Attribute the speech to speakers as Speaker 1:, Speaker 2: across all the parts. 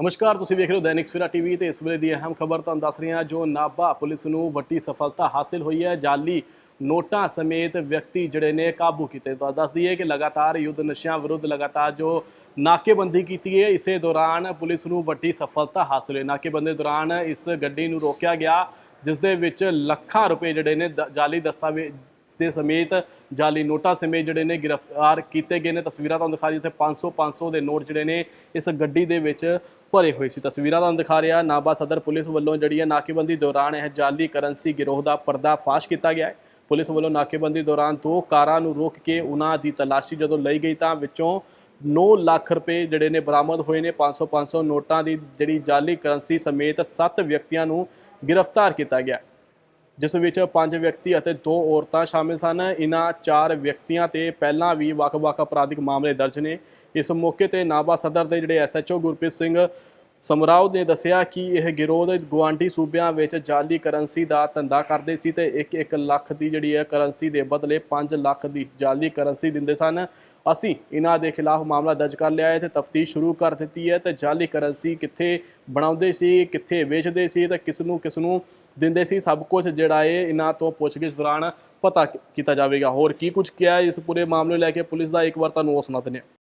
Speaker 1: ਨਮਸਕਾਰ, ਤੁਸੀਂ ਵੇਖ ਰਹੇ ਹੋ ਦੈਨਿਕ ਸਵੇਰਾ ਟੀਵੀ ਤੇ ਇਸ ਵੇਲੇ ਦੀ ਅਹਿਮ ਖਬਰ ਤੁਹਾਨੂੰ ਦੱਸ ਰਹੇ ਹਾਂ, ਜੋ ਨਾਭਾ ਪੁਲਿਸ ਨੂੰ ਵੱਡੀ ਸਫਲਤਾ ਹਾਸਿਲ ਹੋਈ ਹੈ। ਜਾਲੀ ਨੋਟਾਂ ਸਮੇਤ ਵਿਅਕਤੀ ਜਿਹੜੇ ਨੇ ਕਾਬੂ ਕੀਤੇ। ਤਾਂ ਦੱਸ ਦਈਏ ਕਿ ਲਗਾਤਾਰ ਯੁੱਧ ਨਸ਼ਿਆਂ ਵਿਰੁੱਧ ਲਗਾਤਾਰ ਜੋ ਨਾਕੇਬੰਦੀ ਕੀਤੀ ਹੈ, ਇਸੇ ਦੌਰਾਨ ਪੁਲਿਸ ਨੂੰ ਵੱਡੀ ਸਫਲਤਾ ਹਾਸਿਲ ਹੋਈ। ਨਾਕੇਬੰਦੀ ਦੌਰਾਨ ਇਸ ਗੱਡੀ ਨੂੰ ਰੋਕਿਆ ਗਿਆ, ਜਿਸ ਦੇ ਵਿੱਚ ਲੱਖਾਂ ਰੁਪਏ ਜਿਹੜੇ ਨੇ ਦ- ਜਾਲੀ ਦਸਤਾਵੇਜ਼ ਦੇ ਸਮੇਤ ਜਾਲੀ ਨੋਟਾਂ ਸਮੇਤ ਜਿਹੜੇ ਨੇ ਗ੍ਰਿਫਤਾਰ ਕੀਤੇ ਗਏ ਨੇ। ਤਸਵੀਰਾਂ ਤੁਹਾਨੂੰ ਦਿਖਾ ਰਹੀ ਜਿੱਥੇ 500 500 ਦੇ ਨੋਟ ਜਿਹੜੇ ਨੇ ਇਸ ਗੱਡੀ ਦੇ ਵਿੱਚ ਭਰੇ ਹੋਏ ਸੀ। ਤਸਵੀਰਾਂ ਤੁਹਾਨੂੰ ਦਿਖਾ ਰਿਹਾ, ਨਾਭਾ ਸਦਰ ਪੁਲਿਸ ਵੱਲੋਂ ਜਿਹੜੀ ਹੈ ਨਾਕੇਬੰਦੀ ਦੌਰਾਨ ਇਹ ਜਾਲੀ ਕਰੰਸੀ ਗਿਰੋਹ ਦਾ ਪਰਦਾਫਾਸ਼ ਕੀਤਾ ਗਿਆ ਹੈ। ਪੁਲਿਸ ਵੱਲੋਂ ਨਾਕੇਬੰਦੀ ਦੌਰਾਨ ਦੋ ਕਾਰਾਂ ਨੂੰ ਰੋਕ ਕੇ ਉਹਨਾਂ ਦੀ ਤਲਾਸ਼ੀ ਜਦੋਂ ਲਈ ਗਈ ਤਾਂ ਵਿੱਚੋਂ 9 ਲੱਖ ਰੁਪਏ ਜਿਹੜੇ ਨੇ ਬਰਾਮਦ ਹੋਏ ਨੇ। 500 500 ਨੋਟਾਂ ਦੀ ਜਿਹੜੀ ਜਾਲੀ ਕਰੰਸੀ ਸਮੇਤ 7 ਵਿਅਕਤੀਆਂ ਨੂੰ ਗ੍ਰਿਫਤਾਰ ਕੀਤਾ ਗਿਆ ਜਿਸ ਵਿੱਚ ਪੰਜ ਵਿਅਕਤੀ ਅਤੇ ਦੋ ਔਰਤਾਂ ਸ਼ਾਮਿਲ ਸਨ। ਇਹਨਾਂ ਚਾਰ ਵਿਅਕਤੀਆਂ ਤੇ ਪਹਿਲਾਂ ਵੀ ਵੱਖ-ਵੱਖ ਅਪਰਾਧਿਕ ਮਾਮਲੇ ਦਰਜ ਨੇ। ਇਸ ਮੌਕੇ ਤੇ ਨਾਭਾ ਸਦਰ ਦੇ ਜਿਹੜੇ ਐਸਐਚਓ ਗੁਰਪ੍ਰੀਤ ਸਿੰਘ ਸਮਰਾਓ ਨੇ ਦੱਸਿਆ ਕਿ ਇਹ ਗਿਰੋਹ ਦੇ ਗੁਆਂਢੀ ਸੂਬਿਆਂ ਵਿੱਚ ਜਾਲੀ ਕਰੰਸੀ ਦਾ ਧੰਦਾ ਕਰਦੇ ਸੀ ਤੇ 1-1 ਲੱਖ ਦੀ ਜਿਹੜੀ ਹੈ ਕਰੰਸੀ ਦੇ ਬਦਲੇ 5 ਲੱਖ ਦੀ ਜਾਲੀ ਕਰੰਸੀ ਦਿੰਦੇ ਸਨ। ਅਸੀਂ ਇਹਨਾਂ ਦੇ ਖਿਲਾਫ ਮਾਮਲਾ ਦਰਜ ਕਰ ਲਿਆ ਹੈ ਤੇ ਤਫਤੀਸ਼ ਸ਼ੁਰੂ ਕਰ ਦਿੱਤੀ ਹੈ ਤੇ ਜਾਲੀ ਕਰੰਸੀ ਕਿੱਥੇ ਬਣਾਉਂਦੇ ਸੀ, ਕਿੱਥੇ ਵੇਚਦੇ ਸੀ ਤੇ ਕਿਸ ਨੂੰ ਕਿਸ ਨੂੰ ਦਿੰਦੇ ਸੀ, ਸਭ ਕੁਝ ਜਿਹੜਾ ਹੈ ਇਹਨਾਂ ਤੋਂ ਪੁੱਛਗਿੱਛ ਦੌਰਾਨ ਪਤਾ ਕੀਤਾ ਜਾਵੇਗਾ। ਹੋਰ ਕੀ ਕੁਝ ਕਿਹਾ ਇਸ ਪੂਰੇ ਮਾਮਲੇ ਨੂੰ ਲੈ ਕੇ ਪੁਲਿਸ ਦਾ ਇੱਕ ਵਾਰ ਤੁਹਾਨੂੰ ਉਹ ਸੁਣਾ ਦਿੰਦੇ ਹਾਂ।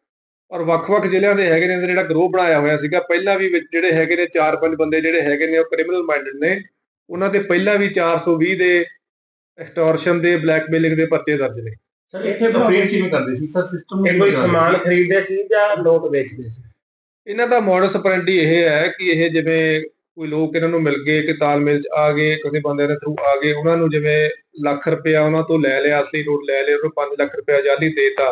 Speaker 2: ਔਰ ਵੱਖ-ਵੱਖ ਜ਼ਿਲ੍ਹਿਆਂ ਦੇ ਹੈਗੇ ਨੇ ਇਹਦਾ ਜਿਹੜਾ ਗਰੋਹ ਬਣਾਇਆ ਹੋਇਆ ਸੀਗਾ ਪਹਿਲਾਂ ਵੀ ਵਿੱਚ ਜਿਹੜੇ ਹੈਗੇ ਨੇ 4-5 ਬੰਦੇ ਜਿਹੜੇ ਹੈਗੇ ਨੇ ਉਹ ਕ੍ਰਿਮੀਨਲ ਮਾਈਂਡਡ ਨੇ ਉਹਨਾਂ ਤੇ ਪਹਿਲਾਂ ਵੀ 420 ਦੇ ਐਕਸਟੋਰਸ਼ਨ ਦੇ ਬਲੈਕਮੇਲਿੰਗ ਦੇ ਪਰਚੇ ਦਰਜ ਨੇ।
Speaker 3: ਸਰ ਇੱਥੇ
Speaker 4: ਅਪਰੇਟ ਕਿਵੇਂ ਕਰਦੇ ਸੀ? ਸਰ ਸਿਸਟਮ
Speaker 3: ਇਹ ਕੋਈ ਸਮਾਨ ਖਰੀਦਦੇ ਸੀ ਜਾਂ ਨੋਟ ਵੇਚਦੇ ਸੀ?
Speaker 2: ਇਹਨਾਂ ਦਾ ਮੋਡਸ ਆਪਰੈਂਡੀ ਇਹ ਹੈ ਕਿ ਇਹ ਜਿਵੇਂ ਕੋਈ ਲੋਕ ਇਹਨਾਂ ਨੂੰ ਮਿਲ ਗਏ ਕਿ ਤਾਲਮੇਲ ਚ ਆ ਗਏ ਕਿਸੇ ਬੰਦੇ ਦੇ ਥਰੂ ਆ ਗਏ ਉਹਨਾਂ ਨੂੰ ਜਿਵੇਂ ਲੱਖ ਰੁਪਇਆ ਉਹਨਾਂ ਤੋਂ ਲੈ ਲਿਆ ਅਸਲੀ ਨੋਟ ਲੈ ਲਿਆ ਉਹਨੂੰ 5 ਲੱਖ ਰੁਪਇਆ ਜਾਲੀ ਦੇਤਾ।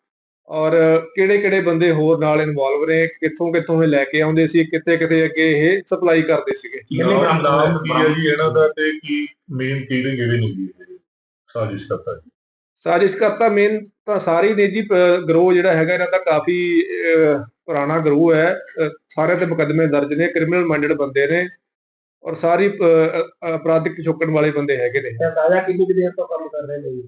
Speaker 2: ਔਰ ਕਿਹੜੇ ਕਿਹੜੇ ਬੰਦੇ ਹੋਰ ਨਾਲ ਇਨਵੋਲਵ ਨੇ ਕਿੱਥੋਂ ਕਿੱਥੋਂ ਇਹ ਲੈ ਕੇ ਆਉਂਦੇ ਸੀ ਕਿੱਥੇ ਕਿੱਥੇ ਅੱਗੇ ਇਹ ਸਪਲਾਈ ਕਰਦੇ ਸੀਗੇ?
Speaker 4: ਕਿੰਨੇ ਨਾਮ ਕੀ ਹੈ ਜੀ? ਇਹਨਾਂ ਦਾ ਤੇ ਕੀ ਮੇਨ ਕਿਹੜੇ ਕਿਹੜੇ ਨੇ ਜੀ? ਸਾਜ਼ਿਸ਼ ਕਰਤਾ ਜੀ।
Speaker 2: ਸਾਜ਼ਿਸ਼ ਕਰਤਾ ਮੇਨ ਤਾਂ ਸਾਰੀ ਨੇ ਜੀ ਗਰੋ ਜਿਹੜਾ ਹੈਗਾ ਇਹਨਾਂ ਦਾ ਕਾਫੀ ਪੁਰਾਣਾ ਗਰੋ ਹੈ। ਸਾਰਿਆਂ ਤੇ ਮੁਕੱਦਮੇ ਦਰਜ ਨੇ ਕ੍ਰਿਮੀਨਲ ਮਾਈਂਡਡ ਬੰਦੇ ਨੇ। ਔਰ ਸਾਰੀ ਅਪਰਾਧਿਕ ਪਿਛੋਕੜ ਵਾਲੇ ਬੰਦੇ ਹੈਗੇ ਨੇ।
Speaker 3: ਤੇ ਤਾਜ਼ਾ ਕਿੰਨੀ ਕੁ ਦੇਰ ਤੋਂ ਕੰਮ ਕਰ ਰਹੇ ਨੇ ਜੀ?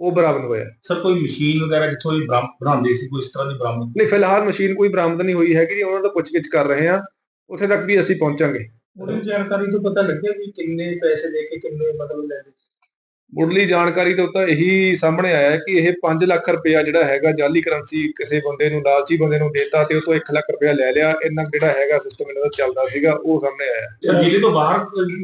Speaker 2: ਉਹ ਬਰਾਮਦ ਹੋਇਆ।
Speaker 4: ਸਰ ਕੋਈ ਮਸ਼ੀਨ ਵਗੈਰਾ ਜਿੱਥੋਂ ਇਹ ਬਣਾਉਂਦੇ ਸੀ ਕੋਈ ਇਸ ਤਰ੍ਹਾਂ ਦੀ ਬਰਾਮਦ?
Speaker 2: ਨਹੀਂ ਫਿਲਹਾਲ ਮਸ਼ੀਨ ਕੋਈ ਬਰਾਮਦ ਨਹੀਂ ਹੋਈ ਹੈਗੀ ਜੀ ਉਹਨਾਂ ਦਾ ਪੁੱਛਗਿੱਛ ਕਰ ਰਹੇ ਹਾਂ। ਉੱਥੇ ਤੱਕ ਵੀ ਅਸੀਂ ਪਹੁੰਚਾਂਗੇ।
Speaker 3: ਉਹਦੀ ਜਾਣਕਾਰੀ ਤੋਂ ਪਤਾ ਲੱਗਿਆ ਵੀ ਕਿੰਨੇ ਪੈਸੇ ਦੇ ਕੇ ਕਿੰਨੇ ਮਤਲਬ ਲੈਂਦੇ ਸੀ?
Speaker 2: ਮੁੱਢਲੀ ਜਾਣਕਾਰੀ ਤੋਂ ਤਾਂ ਇਹੀ ਸਾਹਮਣੇ ਆਇਆ ਕਿ ਇਹ 5 ਲੱਖ ਰੁਪਇਆ ਜਿਹੜਾ ਹੈਗਾ ਜਾਲੀ ਕਰੰਸੀ ਕਿਸੇ ਬੰਦੇ ਨੂੰ ਲਾਲਚੀ ਬੰਦੇ ਨੂੰ ਦੇਤਾ ਤੇ ਉਹ ਤੋਂ 1 ਲੱਖ ਰੁਪਇਆ ਲੈ ਲਿਆ। ਇਹਨਾਂ ਜਿਹੜਾ ਹੈਗਾ ਸਿਸਟਮ ਇਹਨਾਂ ਦਾ ਚੱਲਦਾ ਸੀਗਾ ਉਹ ਸਾਹਮਣੇ ਆਇਆ
Speaker 4: ਜ਼ਿਲ੍ਹੇ ਤੋਂ ਬਾਹਰ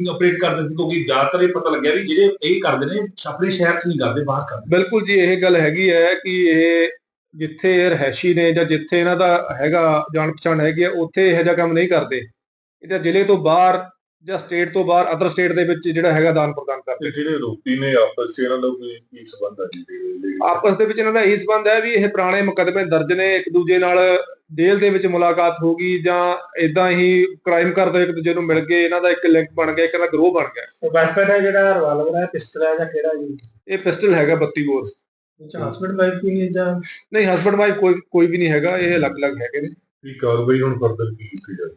Speaker 4: ਆਪਰੇਟ ਕਰਦੇ ਸੀ ਕਿਉਂਕਿ ਜ਼ਿਆਦਾਤਰ ਇਹ ਪਤਾ ਲੱਗਿਆ ਵੀ ਜਿਹੜੇ ਇਹ ਕਰਦੇ ਨੇ ਆਪਣੇ ਸ਼ਹਿਰ 'ਚ ਨਹੀਂ ਕਰਦੇ ਬਾਹਰ ਕਰਦੇ।
Speaker 2: ਬਿਲਕੁਲ ਜੀ ਇਹ ਗੱਲ ਹੈਗੀ ਹੈ ਕਿ ਇਹ ਜਿੱਥੇ ਇਹ ਰਹਿਸ਼ੀ ਨੇ ਜਾਂ ਜਿੱਥੇ ਇਹਨਾਂ ਦਾ ਹੈਗਾ ਜਾਣ ਪਛਾਣ ਹੈਗੀ ਹੈ ਉੱਥੇ ਇਹੋ ਜਿਹਾ ਕੰਮ ਨਹੀਂ ਕਰਦੇ। ਇਹ ਤਾਂ ਜ਼ਿਲ੍ਹੇ ਤੋਂ ਬਾਹਰ ਜਾਂ ਸਟੇਟ ਤੋਂ ਬਾਹਰ ਅਦਰ ਸਟੇਟ ਦੇ ਵਿੱਚ ਜਿਹੜਾ ਹੈਗਾ ਦਾਨ ਪ੍ਰਦਾਨ ਕਰਦੇ
Speaker 4: ਜਿਹੜੇ ਆਰੋਪੀ ਨੇ ਆਪਸ 'ਚ ਇਹਨਾਂ ਦਾ ਕੋਈ ਕੀ ਸੰਬੰਧ ਹੈ ਜੀ? ਜਿਹੜੇ
Speaker 2: ਆਪਸ ਦੇ ਵਿੱਚ ਇਹਨਾਂ ਦਾ ਇਹ ਸੰਬੰਧ ਹੈ ਵੀ ਇਹ ਪੁਰਾਣੇ ਮੁਕੱਦਮੇ ਦਰਜ ਨੇ ਇੱਕ ਦੂਜੇ ਨਾਲ ਜੇਲ੍ਹ ਦੇ ਵਿੱਚ ਮੁਲਾਕਾਤ ਹੋ ਗਈ ਜਾਂ ਇਦਾਂ ਹੀ ਕ੍ਰਾਈਮ ਕਰਦੇ ਇੱਕ ਦੂਜੇ ਨੂੰ ਮਿਲ ਗਏ ਇਹਨਾਂ ਦਾ ਇੱਕ ਲਿੰਕ ਬਣ ਗਿਆ ਇੱਕ ਦਾ ਗਰੋਹ ਬਣ ਗਿਆ।
Speaker 3: ਵੈਪਨ ਹੈ ਜਿਹੜਾ ਰਿਵਾਲਵਰ ਹੈ ਪਿਸਟਲ ਹੈ ਜਾਂ ਕਿਹੜਾ ਜੀ?
Speaker 2: ਇਹ ਪਿਸਟਲ ਹੈਗਾ 32 ਬੋਰ
Speaker 3: ਅੱਛਾ ਹਸਬੰਡ ਵਾਈਫ ਵੀ ਨੇ ਜਾਂ
Speaker 2: ਨਹੀਂ ਹਸਬੰਡ ਵਾਈਫ ਕੋਈ ਕੋਈ ਵੀ ਨਹੀਂ ਹੈਗਾ ਇਹ ਅਲੱਗ-ਅਲੱਗ ਹੈਗੇ ਨੇ।
Speaker 4: ਕੀ ਕਾਰਵਾਈ ਹੁਣ ਫਰਦਰ ਕੀ ਕੀਤੀ ਜਾਵੇ?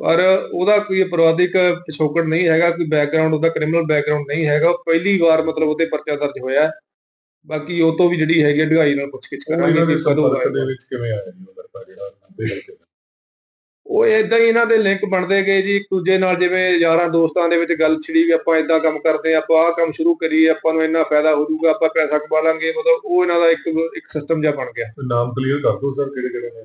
Speaker 2: ਪਰ ਉਹਦਾ ਕੋਈ ਅਪਰਾਧਿਕ ਪਿਛੋਕੜ ਨਹੀਂ ਹੈਗਾ ਕੋਈ ਬੈਕਗ੍ਰਾਉਂਡ ਉਹਦਾ ਕ੍ਰਿਮੀਨਲ ਬੈਕਗ੍ਰਾਉਂਡ ਨਹੀਂ ਹੈਗਾ ਉਹ ਪਹਿਲੀ ਵਾਰ ਮਤਲਬ ਉਹਦੇ ਪਰਚਾ ਦਰਜ ਹੋਇਆ। ਬਾਕੀ ਉਹ ਤੋਂ ਵੀ ਜਿਹੜੀ ਹੈਗੀ ਢਗਾਈ ਨਾਲ ਪੁੱਛਗਿੱਛ ਕਰਾਂਗੇ
Speaker 4: ਦੇ
Speaker 2: ਕਿ ਕਦੋਂ
Speaker 4: ਦੇ
Speaker 2: ਆਇਆ।
Speaker 4: ਵਿੱਚ ਕਿਵੇਂ ਆਇਆ ਜੀ ਉਹ ਲੜਕਾ ਜਿਹੜਾ ਦਾ?
Speaker 2: ਉਹ ਇਦਾਂ ਹੀ ਇਹਨਾਂ ਦੇ ਲਿੰਕ ਬਣਦੇ ਗਏ ਜੀ ਇੱਕ ਦੂਜੇ ਨਾਲ ਜਿਵੇਂ ਯਾਰਾਂ ਦੋਸਤਾਂ ਦੇ ਵਿੱਚ ਗੱਲ ਛਿੜੀ ਵੀ ਆਪਾਂ ਇਦਾਂ ਕੰਮ ਕਰਦੇ ਆਪਾਂ ਆਹ ਕੰਮ ਸ਼ੁਰੂ ਕਰੀਏ ਆਪਾਂ ਨੂੰ ਇੰਨਾ ਫਾਇਦਾ ਹੋ ਜਾਊਗਾ ਆਪਾਂ ਪੈਸਾ ਕਮਾ ਲਾਂਗੇ ਮਤਲਬ ਉਹ ਇਹਨਾਂ ਦਾ ਇੱਕ ਇੱਕ ਸਿਸਟਮ ਜਿਹਾ ਬਣ ਗਿਆ
Speaker 4: ਨਾਮ ਕਲੀਅਰ ਕਰ ਦਿਓ ਸਰ ਕਿਹੜੇ ਕਿਹੜੇ ਨੇ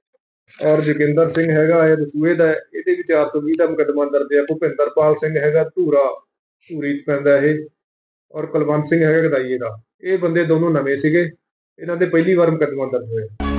Speaker 2: ਔਰ ਜੋਗਿੰਦਰ ਸਿੰਘ ਹੈਗਾ ਹੈ ਰਸੂਏ ਦਾ ਹੈ, ਇਹਦੇ ਵੀ 420 ਦਾ ਮੁਕੱਦਮਾ ਦਰਜ ਹੈ ਭੁਪਿੰਦਰਪਾਲ ਸਿੰਘ ਹੈਗਾ ਧੂਰਾ ਧੂਰੀ ਚ ਪੈਂਦਾ ਇਹ ਔਰ ਕੁਲਵੰਤ ਸਿੰਘ ਹੈਗਾ ਗਦਾਈਏ ਦਾ। ਇਹ ਬੰਦੇ ਦੋਨੋਂ ਨਵੇਂ ਸੀਗੇ ਇਹਨਾਂ ਦੇ ਪਹਿਲੀ ਵਾਰ ਮੁਕੱਦਮਾ ਦਰਜ ਹੋਇਆ।